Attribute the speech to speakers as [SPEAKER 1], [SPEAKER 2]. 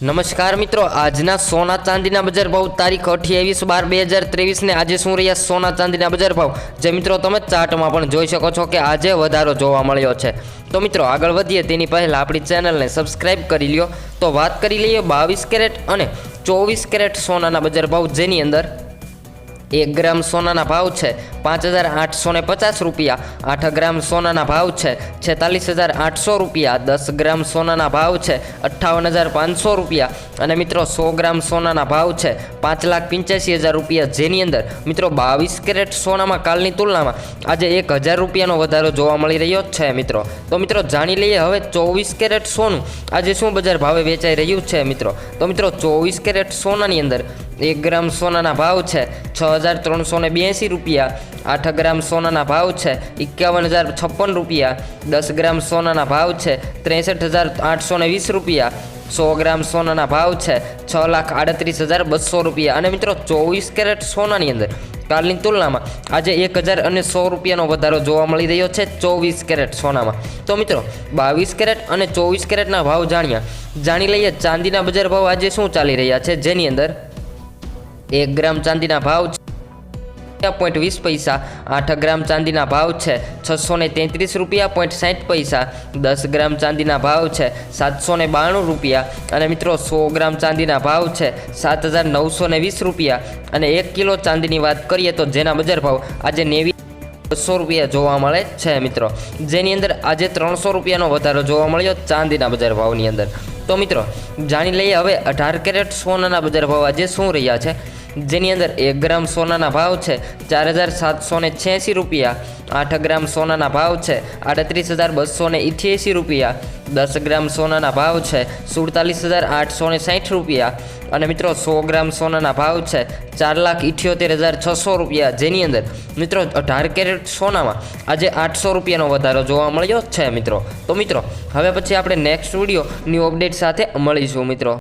[SPEAKER 1] નમસ્કાર મિત્રો, આજના સોના ચાંદીના બજાર ભાવ તારીખ અઠ્યાવીસ બાર બે હજાર ત્રેવીસને આજે શું રહ્યા સોના ચાંદીના બજાર ભાવ? જે મિત્રો તમે ચાર્ટમાં પણ જોઈ શકો છો કે આજે વધારો જોવા મળ્યો છે. તો મિત્રો, આગળ વધીએ. તેની પહેલાં આપણી ચેનલને સબસ્ક્રાઇબ કરી લ્યો. તો વાત કરી લઈએ બાવીસ કેરેટ અને ચોવીસ કેરેટ સોનાના બજાર ભાવ જેની અંદર એક ગ્રામ સોનાના ભાવ છે પાંચ હજાર આઠસો પચાસ રૂપિયા, આઠ ગ્રામ સોનાના ભાવ છે છેતાલીસ હજાર આઠસો રૂપિયા, દસ ગ્રામ સોનાના ભાવ છે અઠ્ઠાવન હજાર પાંચસો રૂપિયા. અને મિત્રો સો ગ્રામ સોનાના ભાવ છે પાંચ લાખ પંચ્યાસી હજાર રૂપિયા. જેની અંદર મિત્રો બાવીસ કેરેટ સોનામાં કાલની તુલનામાં આજે એક હજાર રૂપિયાનો વધારો જોવા મળી રહ્યો છે મિત્રો. તો મિત્રો જાણી લઈએ હવે ચોવીસ કેરેટ સોનું આજે શું બજાર ભાવે વેચાઈ રહ્યું છે મિત્રો? તો મિત્રો ચોવીસ કેરેટ સોનાની અંદર એક ગ્રામ સોનાના ભાવ છે છ હજાર ત્રણસો ને બ્યાસી રૂપિયા, આઠ ગ્રામ સોનાના ભાવ છે એકાવન હજાર છપ્પન રૂપિયા, દસ ગ્રામ સોનાના ભાવ છે ત્રેસઠ હજાર આઠસો ને વીસ રૂપિયા, સો ગ્રામ સોનાના ભાવ છે છ લાખ આડત્રીસ હજાર બસો રૂપિયા. અને મિત્રો ચોવીસ કેરેટ સોનાની અંદર કાલની તુલનામાં આજે એક હજાર અને સો રૂપિયાનો વધારો જોવા મળી રહ્યો છે ચોવીસ કેરેટ સોનામાં. તો મિત્રો બાવીસ કેરેટ અને ચોવીસ કેરેટના ભાવ જાણ્યા. જાણી લઈએ ચાંદીના બજાર ભાવ આજે શું ચાલી રહ્યા છે? જેની અંદર એક ગ્રામ ચાંદીના ભાવ પોઈન્ટ વીસ પૈસા, આઠ ગ્રામ ચાંદીના ભાવ છે. છસો ને તેત્રીસ રૂપિયા પોઈન્ટ સાઠ પૈસા, દસ ગ્રામ ચાંદીના ભાવ છે. સાતસો ને બાણું રૂપિયા અને મિત્રો સો ગ્રામ ચાંદીના ભાવ છે. સાત હજાર નવસો ને વીસ રૂપિયા. અને એક કિલો ચાંદીની વાત કરીએ તો જેના બજાર ભાવ આજે નેવી બસો રૂપિયા જોવા મળે છે મિત્રો. જેની અંદર આજે ત્રણસો રૂપિયાનો વધારો જોવા મળ્યો ચાંદીના બજાર ભાવની અંદર. તો મિત્રો, જાણી લઈએ હવે અઢાર કેરેટ સોનાના બજાર ભાવ આજે શું રહ્યા છે? જેની અંદર એક ગ્રામ સોનાના ભાવ છે, ચાર હજાર સાતસો ને છ્યાસી રૂપિયા, આઠ ગ્રામ સોનાના ભાવ છે, આડત્રીસ હજાર બસો ને ઇઠ્યાસી રૂપિયા, દસ ગ્રામ સોનાના ભાવ છે, સુડતાલીસ હજાર આઠસો ને સાઠ રૂપિયા અને મિત્રો સો ગ્રામ સોનાના ભાવ છે, ચાર લાખ ઇઠ્યોતેર હજાર છસો રૂપિયા. જેની અંદર મિત્રો અઢાર કેરેટ સોનામાં આજે આઠસો રૂપિયાનો વધારો જોવા મળ્યો છે મિત્રો. તો મિત્રો, હવે પછી આપણે નેક્સ્ટ વીડિયો ન્યૂ અપડેટ સાથે મળીશું મિત્રો.